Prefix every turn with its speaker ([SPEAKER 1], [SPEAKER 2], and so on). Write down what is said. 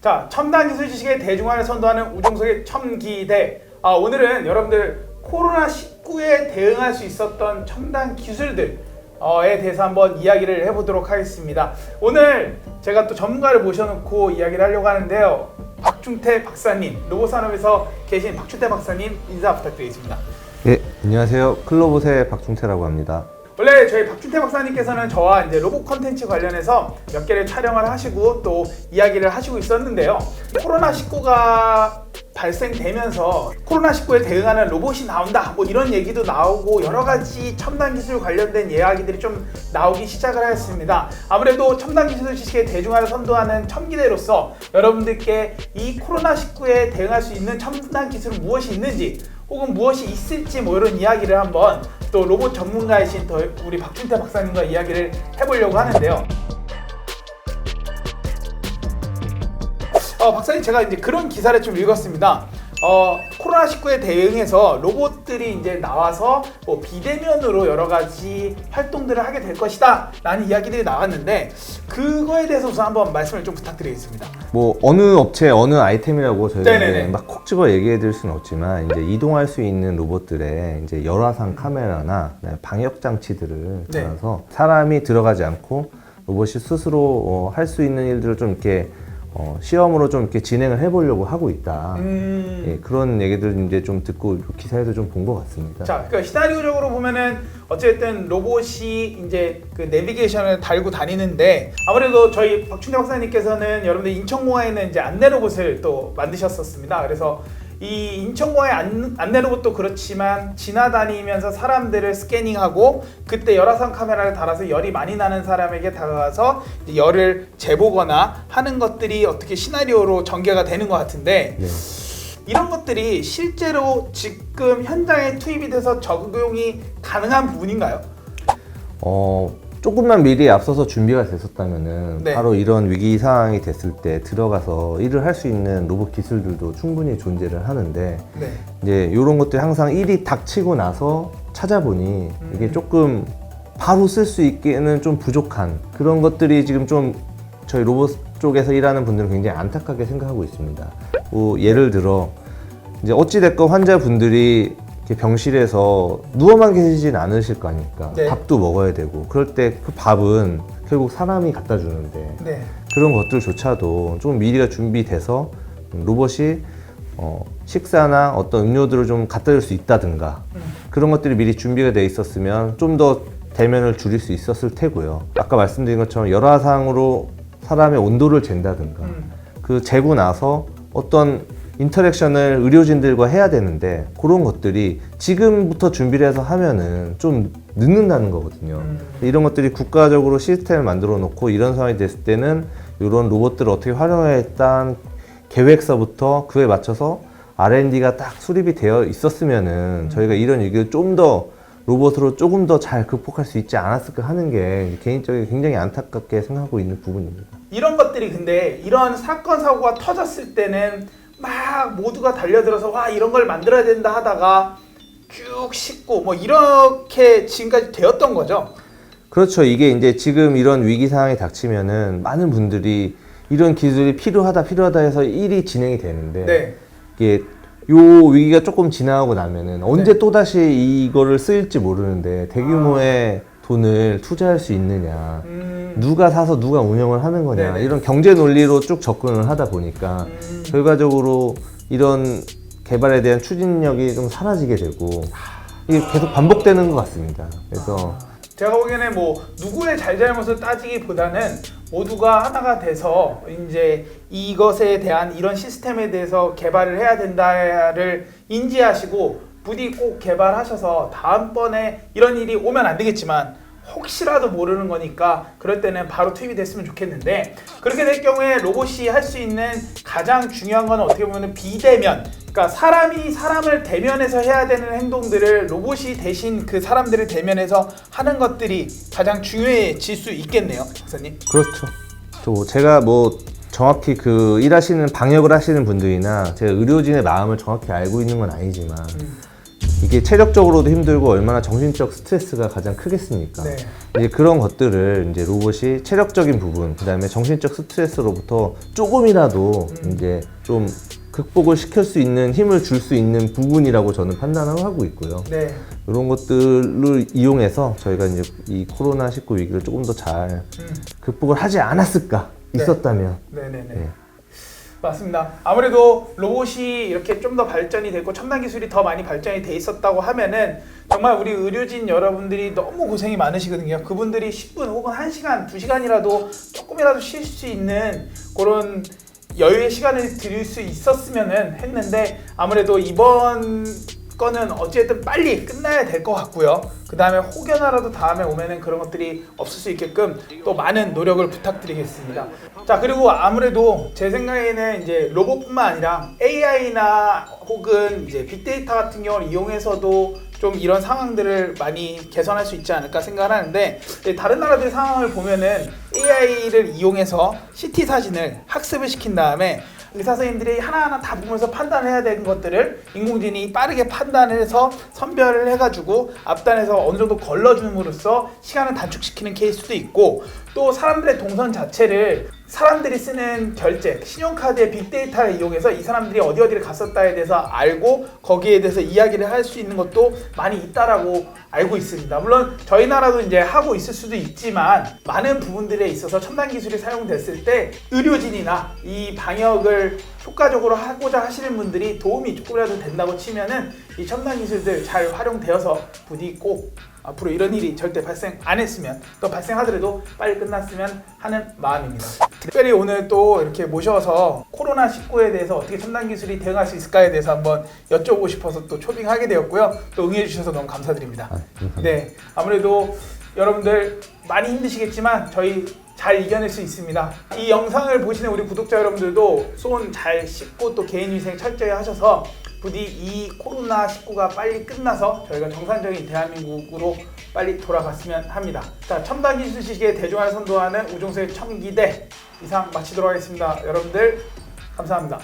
[SPEAKER 1] 자, 첨단 기술 지식의 대중화를 선도하는 우종석의 첨기대. 아, 오늘은 여러분들 코로나 19에 대응할 수 있었던 첨단 기술들. 에 대해서 한번 이야기를 해보도록 하겠습니다. 오늘 제가 또 전문가를 모셔놓고 이야기를 하려고 하는데요. 박중태 박사님, 로봇산업에서 계신 박중태 박사님 인사 부탁드리겠습니다.
[SPEAKER 2] 예, 안녕하세요. 클로봇의 박중태라고 합니다.
[SPEAKER 1] 원래 저희 박준태 박사님께서는 저와 이제 로봇 컨텐츠 관련해서 몇 개를 촬영을 하시고 또 이야기를 하시고 있었는데요. 코로나 19가 발생되면서 코로나 19에 대응하는 로봇이 나온다. 뭐 이런 얘기도 나오고 여러 가지 첨단 기술 관련된 이야기들이 좀 나오기 시작을 하였습니다. 아무래도 첨단 기술 지식의 대중화를 선도하는 첨기대로서 여러분들께 이 코로나 19에 대응할 수 있는 첨단 기술은 무엇이 있는지 혹은 무엇이 있을지 뭐 이런 이야기를 한번 또 로봇 전문가이신 더 우리 박준태 박사님과 이야기를 해보려고 하는데요. 어, 박사님 제가 이제 그런 기사를 좀 읽었습니다. 어, 코로나 19에 대응해서 로봇들이 이제 나와서 뭐 비대면으로 여러 가지 활동들을 하게 될 것이다 라는 이야기들이 나왔는데 그거에 대해서 우선 한번 말씀을 좀 부탁드리겠습니다.
[SPEAKER 2] 뭐 어느 업체 어느 아이템이라고 저희가 막콕 집어 얘기해 드릴 수는 없지만 이제 이동할 수 있는 로봇들의 이제 열화상 카메라나 그다음에 방역 장치들을
[SPEAKER 1] 네.
[SPEAKER 2] 달아서 사람이 들어가지 않고 로봇이 스스로 할수 있는 일들을 좀 이렇게 어, 시험으로 좀 이렇게 진행을 해보려고 하고 있다.
[SPEAKER 1] 음...
[SPEAKER 2] 예, 그런 얘기들 이제 좀 듣고 기사에서 좀 본 것 같습니다.
[SPEAKER 1] 자, 그러니까 시나리오적으로 보면은 어쨌든 로봇이 이제 그 내비게이션을 달고 다니는데 아무래도 저희 박춘대 박사님께서는 여러분들 인천공항에 있는 이제 안내 로봇을 또 만드셨었습니다. 그래서 이 인천공항의 안, 안내 로봇도 그렇지만 지나다니면서 사람들을 스캐닝하고 그때 열화상 카메라를 달아서 열이 많이 나는 사람에게 다가가서 이제 열을 재보거나 하는 것들이 어떻게 시나리오로 전개가 되는 것 같은데
[SPEAKER 2] 네.
[SPEAKER 1] 이런 것들이 실제로 지금 현장에 투입이 돼서 적용이 가능한 부분인가요?
[SPEAKER 2] 어, 조금만 미리 앞서서 준비가 됐었다면은
[SPEAKER 1] 네.
[SPEAKER 2] 바로 이런 위기 상황이 됐을 때 들어가서 일을 할 수 있는 로봇 기술들도 충분히 존재를 하는데
[SPEAKER 1] 네.
[SPEAKER 2] 이제 이런 것들이 항상 일이 닥치고 나서 찾아보니 이게
[SPEAKER 1] 음.
[SPEAKER 2] 조금 바로 쓸 수 있기에는 좀 부족한 그런 것들이 지금 좀 저희 로봇 쪽에서 일하는 분들은 굉장히 안타깝게 생각하고 있습니다. 뭐 예를 들어 이제 어찌됐건 환자분들이 병실에서 누워만 계시진 않으실 거 아닙니까?
[SPEAKER 1] 네.
[SPEAKER 2] 밥도 먹어야 되고 그럴 때 그 밥은 결국 사람이 갖다 주는데
[SPEAKER 1] 네.
[SPEAKER 2] 그런 것들조차도 좀 미리가 준비돼서 로봇이 어, 식사나 어떤 음료들을 좀 갖다 줄 수 있다든가
[SPEAKER 1] 음.
[SPEAKER 2] 그런 것들이 미리 준비가 돼 있었으면 좀 더 대면을 줄일 수 있었을 테고요. 아까 말씀드린 것처럼 열화상으로 사람의 온도를 잰다든가
[SPEAKER 1] 음.
[SPEAKER 2] 그 재고 나서 어떤 인터랙션을 의료진들과 해야 되는데 그런 것들이 지금부터 준비를 해서 하면은 좀 늦는다는 거거든요.
[SPEAKER 1] 음.
[SPEAKER 2] 이런 것들이 국가적으로 시스템을 만들어 놓고 이런 상황이 됐을 때는 이런 로봇들을 어떻게 활용하겠다는 계획서부터 그에 맞춰서 R&D가 딱 수립이 되어 있었으면은 저희가 이런 위기를 좀 더 로봇으로 조금 더 잘 극복할 수 있지 않았을까 하는 게 개인적으로 굉장히 안타깝게 생각하고 있는 부분입니다.
[SPEAKER 1] 이런 것들이 근데 이런 사건 사고가 터졌을 때는 막 모두가 달려들어서 와 이런 걸 만들어야 된다 하다가 쭉 씻고 뭐 이렇게 지금까지 되었던 거죠.
[SPEAKER 2] 그렇죠. 이게 이제 지금 이런 위기 상황이 닥치면은 많은 분들이 이런 기술이 필요하다 필요하다 해서 일이 진행이 되는데
[SPEAKER 1] 네.
[SPEAKER 2] 이게 요 위기가 조금 지나고 나면은 언제 또 다시 이거를 쓰일지 모르는데 대규모의 돈을 투자할 수 있느냐
[SPEAKER 1] 음.
[SPEAKER 2] 누가 사서 누가 운영을 하는 거냐
[SPEAKER 1] 네네.
[SPEAKER 2] 이런 경제 논리로 쭉 접근을 하다 보니까
[SPEAKER 1] 음.
[SPEAKER 2] 결과적으로 이런 개발에 대한 추진력이 좀 사라지게 되고 이게 계속 반복되는 것 같습니다. 그래서
[SPEAKER 1] 제가 보기에는 뭐 누구의 잘잘못을 따지기보다는 모두가 하나가 돼서 이제 이것에 대한 이런 시스템에 대해서 개발을 해야 된다를 인지하시고 부디 꼭 개발하셔서 다음번에 이런 일이 오면 안 되겠지만 혹시라도 모르는 거니까 그럴 때는 바로 투입이 됐으면 좋겠는데 그렇게 될 경우에 로봇이 할 수 있는 가장 중요한 건 어떻게 보면 비대면. 그러니까 사람이 사람을 대면해서 해야 되는 행동들을 로봇이 대신 그 사람들을 대면해서 하는 것들이 가장 중요해질 수 있겠네요 박사님.
[SPEAKER 2] 그렇죠. 또 제가 뭐 정확히 그 일하시는 방역을 하시는 분들이나 제가 의료진의 마음을 정확히 알고 있는 건 아니지만 이게 체력적으로도 힘들고 얼마나 정신적 스트레스가 가장 크겠습니까?
[SPEAKER 1] 네.
[SPEAKER 2] 이제 그런 것들을 이제 로봇이 체력적인 부분, 그다음에 정신적 스트레스로부터 조금이라도 이제 좀 극복을 시킬 수 있는 힘을 줄 수 있는 부분이라고 저는 판단을 하고 있고요.
[SPEAKER 1] 네.
[SPEAKER 2] 이런 것들을 이용해서 저희가 이제 이 코로나 19 위기를 조금 더잘
[SPEAKER 1] 음.
[SPEAKER 2] 극복을 하지 않았을까
[SPEAKER 1] 네.
[SPEAKER 2] 있었다면
[SPEAKER 1] 네 네 네.
[SPEAKER 2] 네.
[SPEAKER 1] 맞습니다. 아무래도 로봇이 이렇게 좀 더 발전이 됐고 첨단 기술이 더 많이 발전이 돼 있었다고 하면은 정말 우리 의료진 여러분들이 너무 고생이 많으시거든요. 그분들이 10분 혹은 1시간, 2시간이라도 조금이라도 쉴 수 있는 그런 여유의 시간을 드릴 수 있었으면은 했는데 아무래도 이번 거는 어찌됐든 빨리 끝나야 될 것 같고요. 그 다음에 혹여나라도 다음에 오면은 그런 것들이 없을 수 있게끔 또 많은 노력을 부탁드리겠습니다. 자, 그리고 아무래도 제 생각에는 이제 로봇뿐만 아니라 AI나 혹은 이제 빅데이터 같은 경우를 이용해서도 좀 이런 상황들을 많이 개선할 수 있지 않을까 생각을 하는데 다른 나라들의 상황을 보면은 AI를 이용해서 CT 사진을 학습을 시킨 다음에 의사 선생님들이 하나하나 다 보면서 판단해야 되는 것들을 인공지능이 빠르게 판단을 해서 선별을 해가지고 앞단에서 어느 정도 걸러줌으로써 시간을 단축시키는 케이스도 있고 또 사람들의 동선 자체를 사람들이 쓰는 결제, 신용카드의 빅데이터를 이용해서 이 사람들이 어디 어디를 갔었다에 대해서 알고 거기에 대해서 이야기를 할 수 있는 것도 많이 있다라고 알고 있습니다. 물론 저희 나라도 이제 하고 있을 수도 있지만 많은 부분들에 있어서 첨단 기술이 사용됐을 때 의료진이나 이 방역을 효과적으로 하고자 하시는 분들이 도움이 조금이라도 된다고 치면은 이 첨단 기술들 잘 활용되어서 부디 꼭 앞으로 이런 일이 절대 발생 안 했으면 또 발생하더라도 빨리 끝났으면 하는 마음입니다. 특별히 오늘 또 이렇게 모셔서 코로나 19에 대해서 어떻게 첨단 기술이 대응할 수 있을까에 대해서 한번 여쭤보고 싶어서 또 초빙하게 되었고요. 또 응해 주셔서 너무 감사드립니다.
[SPEAKER 2] 아, 감사합니다.
[SPEAKER 1] 네, 아무래도 여러분들 많이 힘드시겠지만 저희 잘 이겨낼 수 있습니다. 이 영상을 보시는 우리 구독자 여러분들도 손 잘 씻고 또 개인위생 철저히 하셔서 부디 이 코로나 19가 빨리 끝나서 저희가 정상적인 대한민국으로 빨리 돌아갔으면 합니다. 자, 첨단 기술 지식의 대중화를 선도하는 우종수의 첨기대 이상 마치도록 하겠습니다. 여러분들 감사합니다.